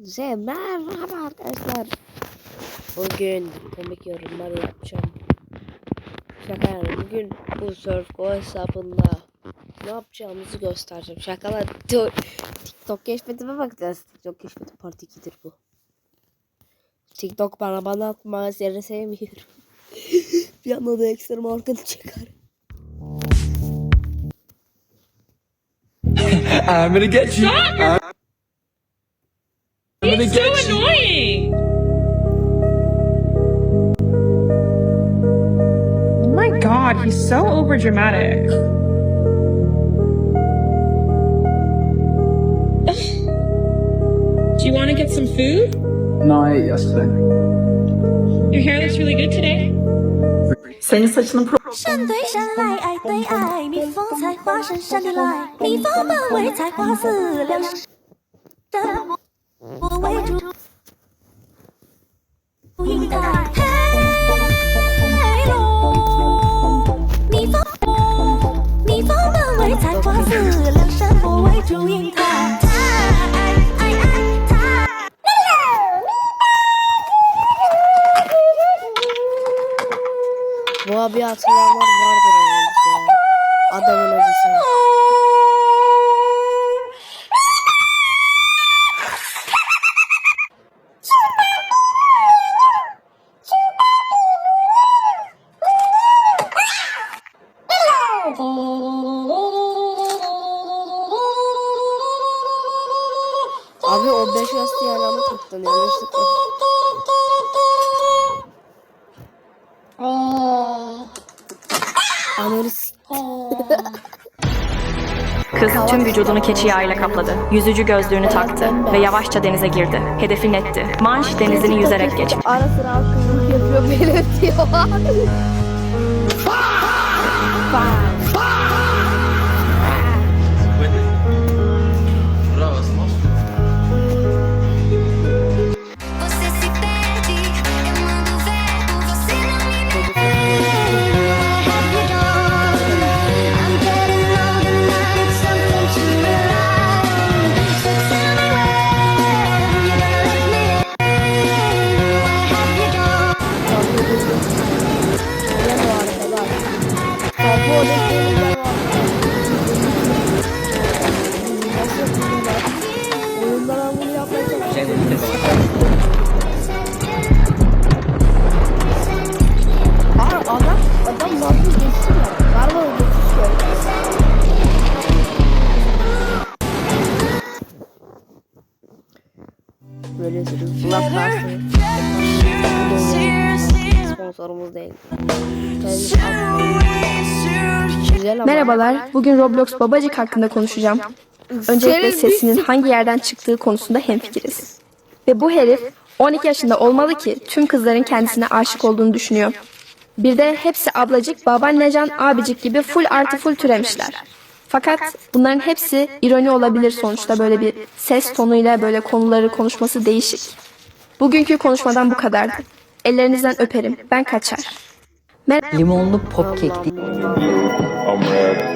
Hepinize merhaba arkadaşlar. Bugün komik yorumlar yapacağım. Şaka yani bugün bu Surfgo hesabında ne yapacağımızı göstereceğim. Şakalar. TikTok keşfetime bakacağız. TikTok keşfeti part 2'dir bu. TikTok bana bana atma seni sevmiyorum. bir anda da ekstra markanı çıkar. I'm gonna get you. I'm, I'm gonna It's so get you. annoying. Oh my god, he's so overdramatic. Do you want to get some food? No, I ate yesterday. Your hair looks really good today. Senin saçının pro 山对山，来爱对爱，蜜蜂采花深山里来，蜜蜂们为采花死，两山 我为主，祝英台。嘿喽，蜜蜂蜜蜂们为采花死，两山我为祝英台。台爱爱台。 Bu abi hatırlayanlar vardır aramızda. Adamın acısı. Yanlışlıkla. Ananı s- Kız tüm vücudunu keçi yağıyla kapladı. Yüzücü gözlüğünü taktı ve yavaşça denize girdi. Hedefi netti. Manş denizini yüzerek geçti. Ara sıra haksızlık yapıyor belirtiyor. Merhabalar, bugün Roblox Babacık hakkında konuşacağım. Öncelikle sesinin hangi yerden çıktığı konusunda hemfikiriz. Ve bu herif 12 yaşında olmalı ki tüm kızların kendisine aşık olduğunu düşünüyor. Bir de hepsi ablacık, babaannecan, abicik gibi full artı full türemişler. Fakat bunların hepsi ironi olabilir sonuçta böyle bir ses tonuyla böyle konuları konuşması değişik. Bugünkü konuşmadan bu kadardı. Ellerinizden öperim. Ben kaçar. Mer- Limonlu pop kek değil. I'm rap.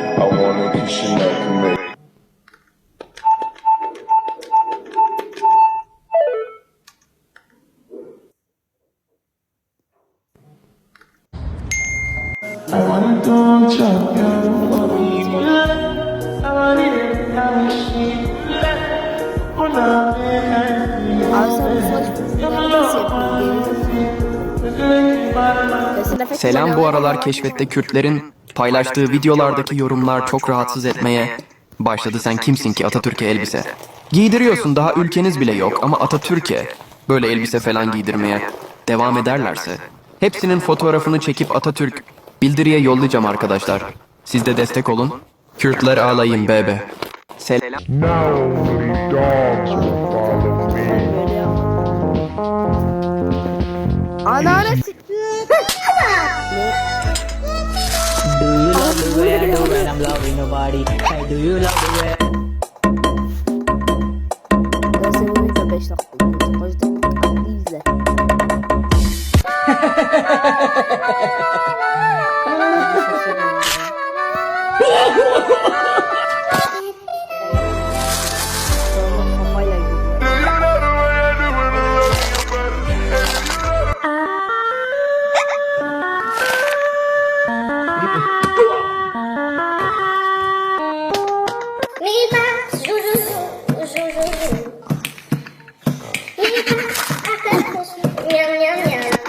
Selam bu aralar keşfette Kürtlerin paylaştığı videolardaki yorumlar çok rahatsız etmeye başladı. Sen kimsin ki Atatürk'e elbise? Giydiriyorsun daha ülkeniz bile yok ama Atatürk'e böyle elbise falan giydirmeye devam ederlerse hepsinin fotoğrafını çekip Atatürk bildiriye yollayacağım arkadaşlar. Siz de destek olun. Kürtler ağlayın bebe. Selam. Now you love the way I do when I'm loving your body? Hey, do you love the way? Senin video 5 dakika.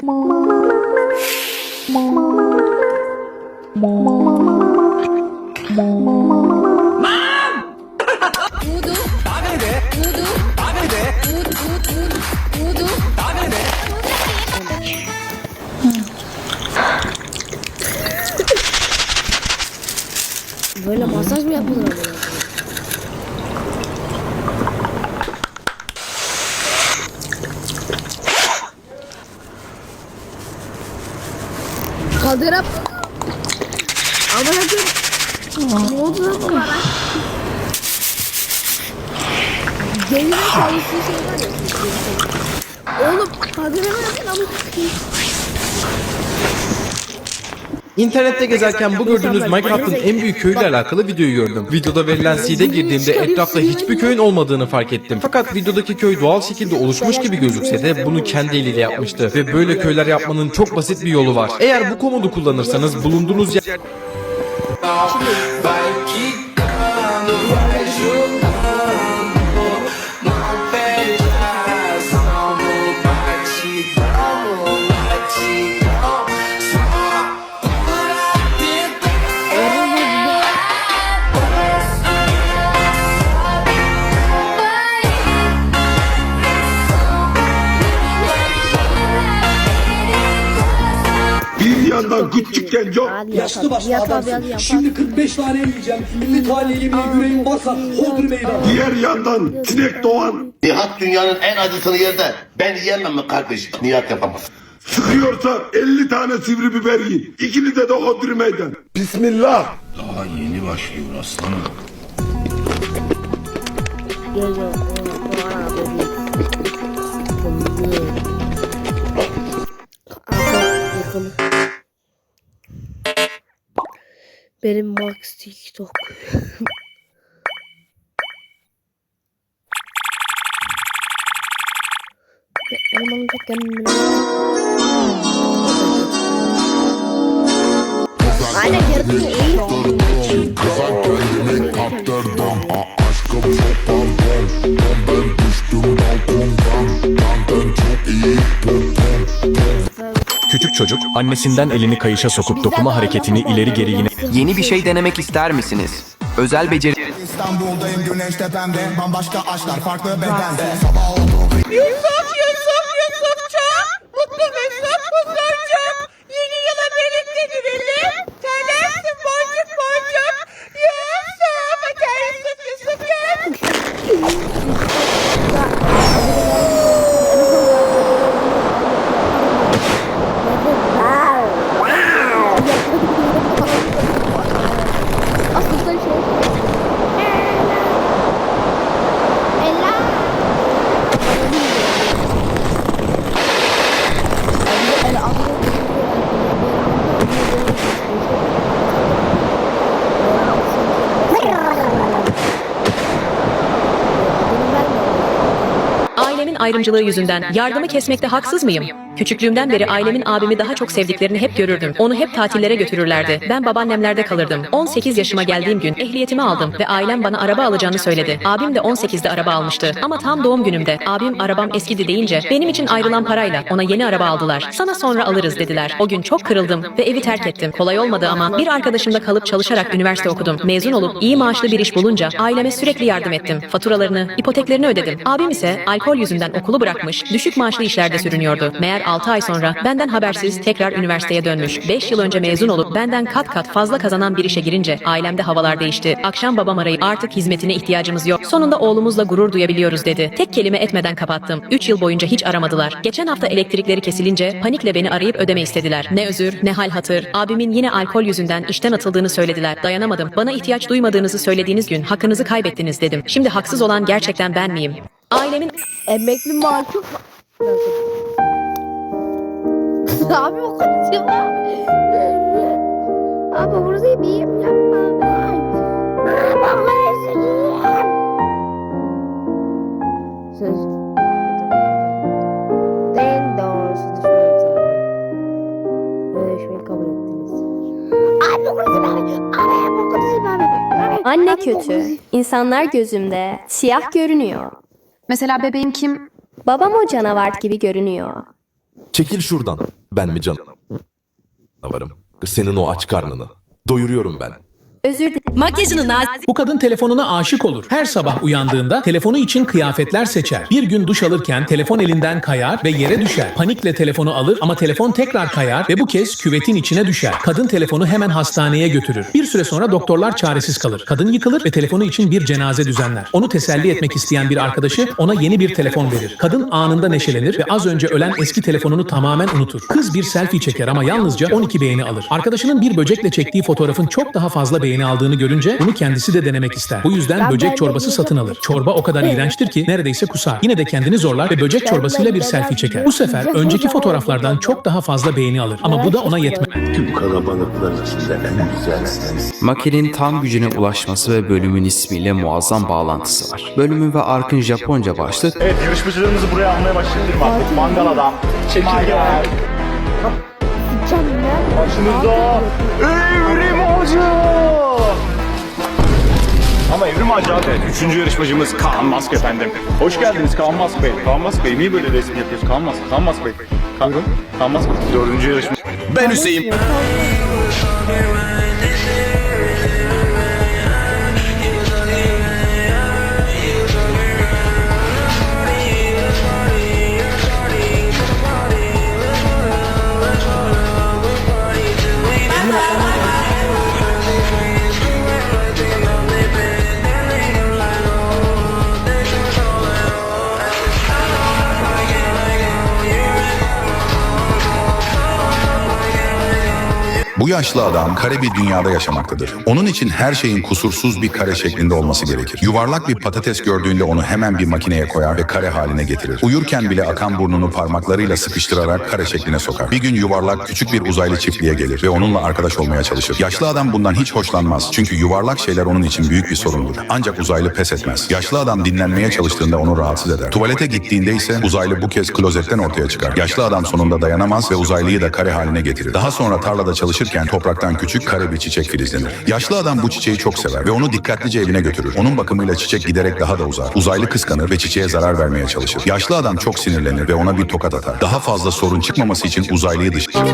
Mom. Mom. Mom. Kaldır yap. Ama yapın. Ne oldu lan bu bana? Gelime çalıştığı şey var ya. Oğlum kaldır yapın ama. İnternette gezerken bu gördüğünüz Minecraft'ın en büyük köyüyle alakalı videoyu gördüm. Videoda verilen seed'e girdiğimde etrafta hiçbir köyün olmadığını fark ettim. Fakat videodaki köy doğal şekilde oluşmuş gibi gözükse de bunu kendi eliyle yapmıştı. Ve böyle köyler yapmanın çok basit bir yolu var. Eğer bu komodu kullanırsanız bulunduğunuz yer... küçükken yok. Yaşlı başlı adamsın. Şimdi 45 tane yiyeceğim. 50 tane yemeğe yüreğim varsa hodri meydan. Diğer yandan sinek doğan. Nihat dünyanın en acısını yer de ben yiyemem mi kardeşim? Nihat yapamaz. Sıkıyorsa 50 tane sivri biber yiyin. İkinize de hodri meydan. Bismillah. Daha yeni başlıyor aslanım. Geliyor. Bana Benim Max TikTok. Benim kendime. Aynen yardım iyi. Küçük çocuk annesinden elini kayışa sokup dokuma hareketini ileri geri yine Yeni bir şey denemek ister misiniz? Özel beceri İstanbul'dayım güneş tepemde. Bambaşka aşklar farklı bedende. Sabah oldu ayrımcılığı yüzünden yardımı kesmekte haksız mıyım? Küçüklüğümden beri ailemin abimi daha çok sevdiklerini hep görürdüm. Onu hep tatillere götürürlerdi. Ben babaannemlerde kalırdım. 18 yaşıma geldiğim gün ehliyetimi aldım ve ailem bana araba alacağını söyledi. Abim de 18'de araba almıştı. Ama tam doğum günümde abim arabam eskidi deyince benim için ayrılan parayla ona yeni araba aldılar. Sana sonra alırız dediler. O gün çok kırıldım ve evi terk ettim. Kolay olmadı ama bir arkadaşımda kalıp çalışarak üniversite okudum. Mezun olup iyi maaşlı bir iş bulunca aileme sürekli yardım ettim. Faturalarını, ipoteklerini ödedim. Abim ise alkol yüzünden okulu bırakmış, düşük maaşlı işlerde sürünüyordu. Meğer 6 ay sonra benden habersiz tekrar üniversiteye dönmüş. 5 yıl önce mezun olup benden kat kat fazla kazanan bir işe girince ailemde havalar değişti. Akşam babam arayıp artık hizmetine ihtiyacımız yok. Sonunda oğlumuzla gurur duyabiliyoruz dedi. Tek kelime etmeden kapattım. 3 yıl boyunca hiç aramadılar. Geçen hafta elektrikleri kesilince panikle beni arayıp ödeme istediler. Ne özür, ne hal hatır. Abimin yine alkol yüzünden işten atıldığını söylediler. Dayanamadım. Bana ihtiyaç duymadığınızı söylediğiniz gün hakkınızı kaybettiniz dedim. Şimdi haksız olan gerçekten ben miyim? Ailemin Emekli maaşı Abi o konuşuyor abi. Bir yiyeyim yapma. Söz. En doğrusu sana. Düşmeyi kabul ettiniz. Abi bu konuşuyor abi. Abi bu abi. Anne kötü. İnsanlar gözümde siyah görünüyor. Mesela bebeğim kim? Babam o canavar gibi görünüyor. Çekil şuradan. Ben mi canım? Varım. Senin o aç karnını. Doyuruyorum ben. Özür Makyajını nazik Bu kadın telefonuna aşık olur. Her sabah uyandığında telefonu için kıyafetler seçer. Bir gün duş alırken telefon elinden kayar ve yere düşer. Panikle telefonu alır ama telefon tekrar kayar ve bu kez küvetin içine düşer. Kadın telefonu hemen hastaneye götürür. Bir süre sonra doktorlar çaresiz kalır. Kadın yıkılır ve telefonu için bir cenaze düzenler. Onu teselli etmek isteyen bir arkadaşı ona yeni bir telefon verir. Kadın anında neşelenir ve az önce ölen eski telefonunu tamamen unutur. Kız bir selfie çeker ama yalnızca 12 beğeni alır. Arkadaşının bir böcekle çektiği fotoğrafın çok daha fazla beğeni aldığını görünce bunu kendisi de denemek ister. Bu yüzden Ben böcek çorbası yiyeceğim. satın alır. Çorba o kadar iğrençtir ki neredeyse kusar. Yine de kendini zorlar ve böcek çorbasıyla bir selfie çeker. Bu sefer önceki fotoğraflardan çok daha fazla beğeni alır. Ama bu da ona yetmez. Tüm kalabalıkların içinde en güzel. Makinenin tam gücüne ulaşması ve bölümün ismiyle muazzam bağlantısı var. Bölümün ve arkın Japonca başlığı Evet yarışmacılarımızı buraya almaya başladık artık. Mangal adam. Çekirgeler. Başınızda Evrim Hoca. Ama Evrim Hoca abi. Üçüncü yarışmacımız Kaan Mask efendim. Hoş geldiniz Kaan Mask Bey. Kaan Mask Bey niye böyle resim yapıyorsun? Kaan Mask, Kaan Mask Bey. Kaan, Kaan Mask Bey. Dördüncü yarışmacı. Ben Hüseyin. Bu yaşlı adam kare bir dünyada yaşamaktadır. Onun için her şeyin kusursuz bir kare şeklinde olması gerekir. Yuvarlak bir patates gördüğünde onu hemen bir makineye koyar ve kare haline getirir. Uyurken bile akan burnunu parmaklarıyla sıkıştırarak kare şekline sokar. Bir gün yuvarlak küçük bir uzaylı çiftliğe gelir ve onunla arkadaş olmaya çalışır. Yaşlı adam bundan hiç hoşlanmaz. Çünkü yuvarlak şeyler onun için büyük bir sorundur. Ancak uzaylı pes etmez. Yaşlı adam dinlenmeye çalıştığında onu rahatsız eder. Tuvalete gittiğinde ise uzaylı bu kez klozetten ortaya çıkar. Yaşlı adam sonunda dayanamaz ve uzaylıyı da kare haline getirir. Daha sonra tarlada çalışırken topraktan küçük kare bir çiçek filizlenir. Yaşlı adam bu çiçeği çok sever ve onu dikkatlice evine götürür. Onun bakımıyla çiçek giderek daha da uzar. Uzaylı kıskanır ve çiçeğe zarar vermeye çalışır. Yaşlı adam çok sinirlenir ve ona bir tokat atar. Daha fazla sorun çıkmaması için uzaylıyı dışarı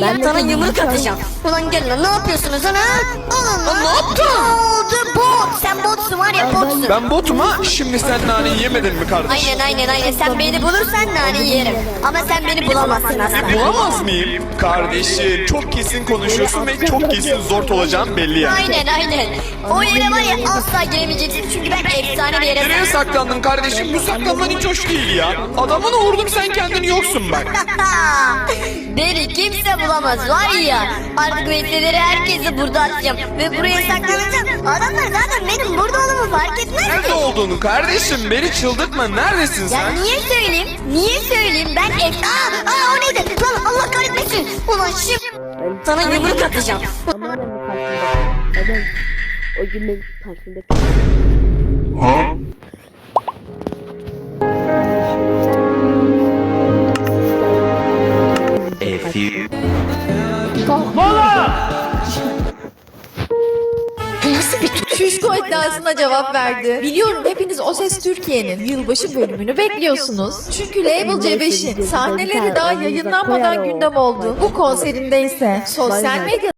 Ben Sana yumruk atacağım. Ulan gel ne yapıyorsunuz lan. Ne yaptın? Oldu bot. Sen botsun var ya botsun. Ben botum ha. Şimdi sen naneyi yemedin mi kardeşim? Aynen aynen aynen. Sen beni bulursan nane yerim. Ama sen beni bulamazsın asla. Bulamaz mıyım? Kardeşim çok kesin konuşuyorsun ve çok kesin zor olacağım belli yani. Aynen aynen. O yere var ya asla giremeyeceksin. Çünkü ben efsane bir yere Nereye saklandın kardeşim? Bu saklanman hiç hoş değil ya. Adamını vurdum sen kendini yoksun bak. Beni kimse bulamaz var ya. Artık mesleleri herkesi burada atacağım. Ve buraya saklanacağım. Adamlar zaten benim burada olduğumu fark etmez Nerede olduğunu kardeşim beni çıldırtma. Neredesin Ya sen? niye söyleyeyim? Niye söyleyeyim? Ben ef... Aa, aa o neydi? Lan Allah kahretmesin. Ulan şimdi sana yumruk atacağım. Tamamen bir farkında. Adam o gün farkında. Şuşko iddiasına cevap verdi. Biliyorum hepiniz O Ses Türkiye'nin yılbaşı bölümünü bekliyorsunuz. Çünkü Label C5'in sahneleri daha yayınlanmadan gündem oldu. Bu konserinde ise sosyal medya